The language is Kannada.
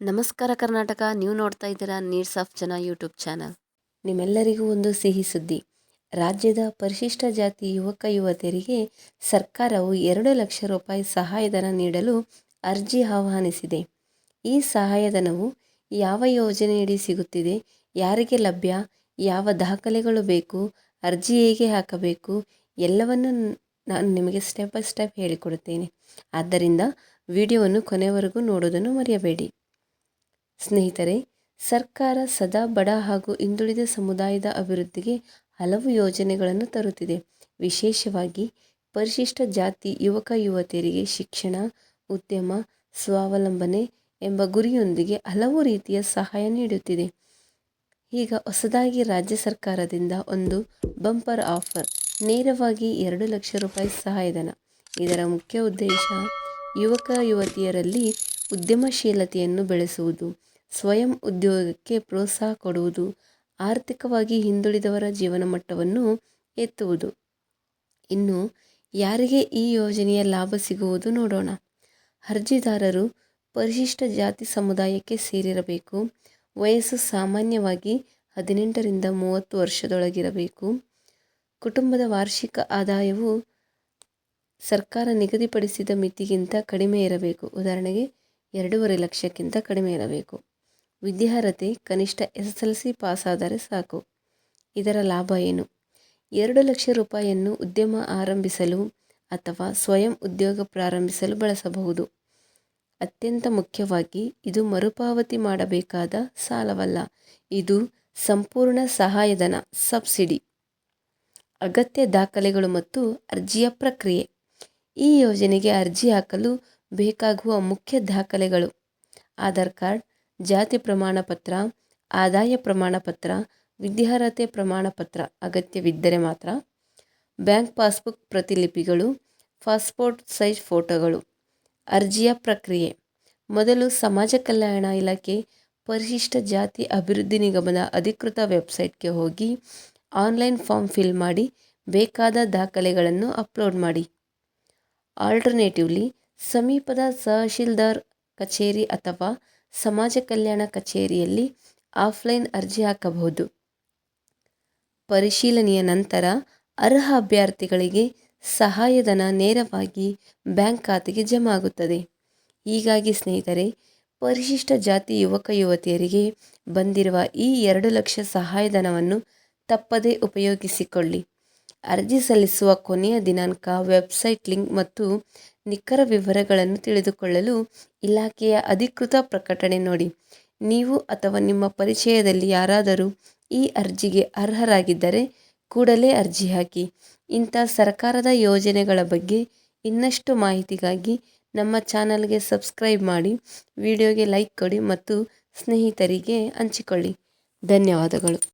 ನಮಸ್ಕಾರ ಕರ್ನಾಟಕ. ನೀವು ನೋಡ್ತಾ ಇದ್ದೀರಾ needs of Jana YouTube channel. ನಿಮ್ಮೆಲ್ಲರಿಗೂ ಒಂದು ಸಿಹಿ ಸುದ್ದಿ. ರಾಜ್ಯದ ಪರಿಶಿಷ್ಟ ಜಾತಿ ಯುವಕ ಯುವತಿಯರಿಗೆ ಸರ್ಕಾರವು ಎರಡು ಲಕ್ಷ ರೂಪಾಯಿ ಸಹಾಯಧನ ನೀಡಲು ಅರ್ಜಿ ಆಹ್ವಾನಿಸಿದೆ. ಈ ಸಹಾಯಧನವು ಯಾವ ಯೋಜನೆಯಡಿ ಸಿಗುತ್ತಿದೆ, ಯಾರಿಗೆ ಲಭ್ಯ, ಯಾವ ದಾಖಲೆಗಳು ಬೇಕು, ಅರ್ಜಿ ಹೇಗೆ ಹಾಕಬೇಕು, ಎಲ್ಲವನ್ನು ನಾನು ನಿಮಗೆ ಸ್ಟೆಪ್ ಬೈ ಸ್ಟೆಪ್ ಹೇಳಿಕೊಡುತ್ತೇನೆ. ಆದ್ದರಿಂದ ವಿಡಿಯೋವನ್ನು ಕೊನೆವರೆಗೂ ನೋಡೋದನ್ನು ಮರೆಯಬೇಡಿ. ಸ್ನೇಹಿತರೆ, ಸರ್ಕಾರ ಸದಾ ಬಡ ಹಾಗೂ ಹಿಂದುಳಿದ ಸಮುದಾಯದ ಅಭಿವೃದ್ಧಿಗೆ ಹಲವು ಯೋಜನೆಗಳನ್ನು ತರುತ್ತಿದೆ. ವಿಶೇಷವಾಗಿ, ಪರಿಶಿಷ್ಟ ಜಾತಿ, ಯುವಕ, ಯುವತಿಯರಿಗೆ ಶಿಕ್ಷಣ, ಉದ್ಯಮ, ಸ್ವಾವಲಂಬನೆ ಎಂಬ ಗುರಿಯೊಂದಿಗೆ ಹಲವು ರೀತಿಯ ಸಹಾಯ ನೀಡುತ್ತಿದೆ. ಈಗ ಹೊಸದಾಗಿ ರಾಜ್ಯ ಸರ್ಕಾರದಿಂದ ಒಂದು ಬಂಪರ್ ಆಫರ್, ನೇರವಾಗಿ ಎರಡು ಲಕ್ಷ ರೂಪಾಯಿ ಸಹಾಯಧನ. ಇದರ ಮುಖ್ಯ ಉದ್ದೇಶ, ಯುವಕ, ಯುವತಿಯರಲ್ಲಿ ಉದ್ಯಮಶೀಲತೆಯನ್ನು ಬೆಳೆಸುವುದು. ಸ್ವಯಂ ಉದ್ಯೋಗಕ್ಕೆ ಪ್ರೋತ್ಸಾಹ ಕೊಡುವುದು, ಆರ್ಥಿಕವಾಗಿ ಹಿಂದುಳಿದವರ ಜೀವನ ಮಟ್ಟವನ್ನು ಎತ್ತುವುದು. ಇನ್ನು, ಯಾರಿಗೆ ಈ ಯೋಜನೆಯ ಲಾಭ ಸಿಗುವುದು ನೋಡೋಣ. ಅರ್ಜಿದಾರರು ಪರಿಶಿಷ್ಟ ಜಾತಿ ಸಮುದಾಯಕ್ಕೆ ಸೇರಿರಬೇಕು. ವಯಸ್ಸು ಸಾಮಾನ್ಯವಾಗಿ ಹದಿನೆಂಟರಿಂದ ಮೂವತ್ತು ವರ್ಷದೊಳಗಿರಬೇಕು. ಕುಟುಂಬದ ವಾರ್ಷಿಕ ಆದಾಯವು ಸರ್ಕಾರ ನಿಗದಿಪಡಿಸಿದ ಮಿತಿಗಿಂತ ಕಡಿಮೆ ಇರಬೇಕು. ಉದಾಹರಣೆಗೆ, ಎರಡೂವರೆ ಲಕ್ಷಕ್ಕಿಂತ ಕಡಿಮೆ ಇರಬೇಕು. ವಿದ್ಯಾರ್ಹತೆ ಕನಿಷ್ಠ ಎಸ್ ಎಸ್ ಎಲ್ ಸಿ ಪಾಸಾದರೆ ಸಾಕು. ಇದರ ಲಾಭ ಏನು? ಎರಡು ಲಕ್ಷ ರೂಪಾಯಿಯನ್ನು ಉದ್ಯಮ ಆರಂಭಿಸಲು ಅಥವಾ ಸ್ವಯಂ ಉದ್ಯೋಗ ಪ್ರಾರಂಭಿಸಲು ಬಳಸಬಹುದು. ಅತ್ಯಂತ ಮುಖ್ಯವಾಗಿ ಇದು ಮರುಪಾವತಿ ಮಾಡಬೇಕಾದ ಸಾಲವಲ್ಲ. ಇದು ಸಂಪೂರ್ಣ ಸಹಾಯಧನ, ಸಬ್ಸಿಡಿ. ಅಗತ್ಯ ದಾಖಲೆಗಳು ಮತ್ತು ಅರ್ಜಿಯ ಪ್ರಕ್ರಿಯೆ. ಈ ಯೋಜನೆಗೆ ಅರ್ಜಿ ಹಾಕಲು ಬೇಕಾಗುವ ಮುಖ್ಯ ದಾಖಲೆಗಳು. ಆಧಾರ್ ಕಾರ್ಡ್ ಜಾತಿ ಪ್ರಮಾಣ ಪತ್ರ, ಆದಾಯ ಪ್ರಮಾಣ ಪತ್ರ, ವಿದ್ಯಾರ್ಹತೆ ಪ್ರಮಾಣ ಪತ್ರ ಅಗತ್ಯವಿದ್ದರೆ ಮಾತ್ರ ಬ್ಯಾಂಕ್ ಪಾಸ್ಬುಕ್ ಪ್ರತಿಲಿಪಿಗಳು, ಪಾಸ್ಪೋರ್ಟ್ ಸೈಜ್ ಫೋಟೋಗಳು, ಅರ್ಜಿಯ ಪ್ರಕ್ರಿಯೆ, ಮೊದಲು ಸಮಾಜ ಕಲ್ಯಾಣ ಇಲಾಖೆ ಪರಿಶಿಷ್ಟ ಜಾತಿ ಅಭಿವೃದ್ಧಿ ನಿಗಮದ ಅಧಿಕೃತ ವೆಬ್ಸೈಟ್ಗೆ ಹೋಗಿ ಆನ್ಲೈನ್ ಫಾರ್ಮ್ ಫಿಲ್ ಮಾಡಿ ಬೇಕಾದ ದಾಖಲೆಗಳನ್ನು ಅಪ್ಲೋಡ್ ಮಾಡಿ. ಆಲ್ಟರ್ನೇಟಿವ್ಲಿ ಸಮೀಪದ ತಹಶೀಲ್ದಾರ್ ಕಚೇರಿ ಅಥವಾ ಸಮಾಜ ಕಲ್ಯಾಣ ಕಚೇರಿಯಲ್ಲಿ ಆಫ್ಲೈನ್ ಅರ್ಜಿ ಹಾಕಬಹುದು. ಪರಿಶೀಲನೆಯ ನಂತರ ಅರ್ಹ ಅಭ್ಯರ್ಥಿಗಳಿಗೆ ಸಹಾಯಧನ ನೇರವಾಗಿ ಬ್ಯಾಂಕ್ ಖಾತೆಗೆ ಜಮಾ ಆಗುತ್ತದೆ. ಹೀಗಾಗಿ ಸ್ನೇಹಿತರೆ, ಪರಿಶಿಷ್ಟ ಜಾತಿ ಯುವಕ ಯುವತಿಯರಿಗೆ ಬಂದಿರುವ ಈ ಎರಡು ಲಕ್ಷ ಸಹಾಯಧನವನ್ನು ತಪ್ಪದೇ ಉಪಯೋಗಿಸಿಕೊಳ್ಳಿ. ಅರ್ಜಿ ಸಲ್ಲಿಸುವ ಕೊನೆಯ ದಿನಾಂಕ, ವೆಬ್ಸೈಟ್ ಲಿಂಕ್ ಮತ್ತು ನಿಖರ ವಿವರಗಳನ್ನು ತಿಳಿದುಕೊಳ್ಳಲು ಇಲಾಖೆಯ ಅಧಿಕೃತ ಪ್ರಕಟಣೆ ನೋಡಿ. ನೀವು ಅಥವಾ ನಿಮ್ಮ ಪರಿಚಯದಲ್ಲಿ ಯಾರಾದರೂ ಈ ಅರ್ಜಿಗೆ ಅರ್ಹರಾಗಿದ್ದರೆ ಕೂಡಲೇ ಅರ್ಜಿ ಹಾಕಿ. ಇಂಥ ಸರ್ಕಾರದ ಯೋಜನೆಗಳ ಬಗ್ಗೆ ಇನ್ನಷ್ಟು ಮಾಹಿತಿಗಾಗಿ ನಮ್ಮ ಚಾನಲ್ಗೆ ಸಬ್ಸ್ಕ್ರೈಬ್ ಮಾಡಿ, ವಿಡಿಯೋಗೆ ಲೈಕ್ ಕೊಡಿ ಮತ್ತು ಸ್ನೇಹಿತರಿಗೆ ಹಂಚಿಕೊಳ್ಳಿ. ಧನ್ಯವಾದಗಳು.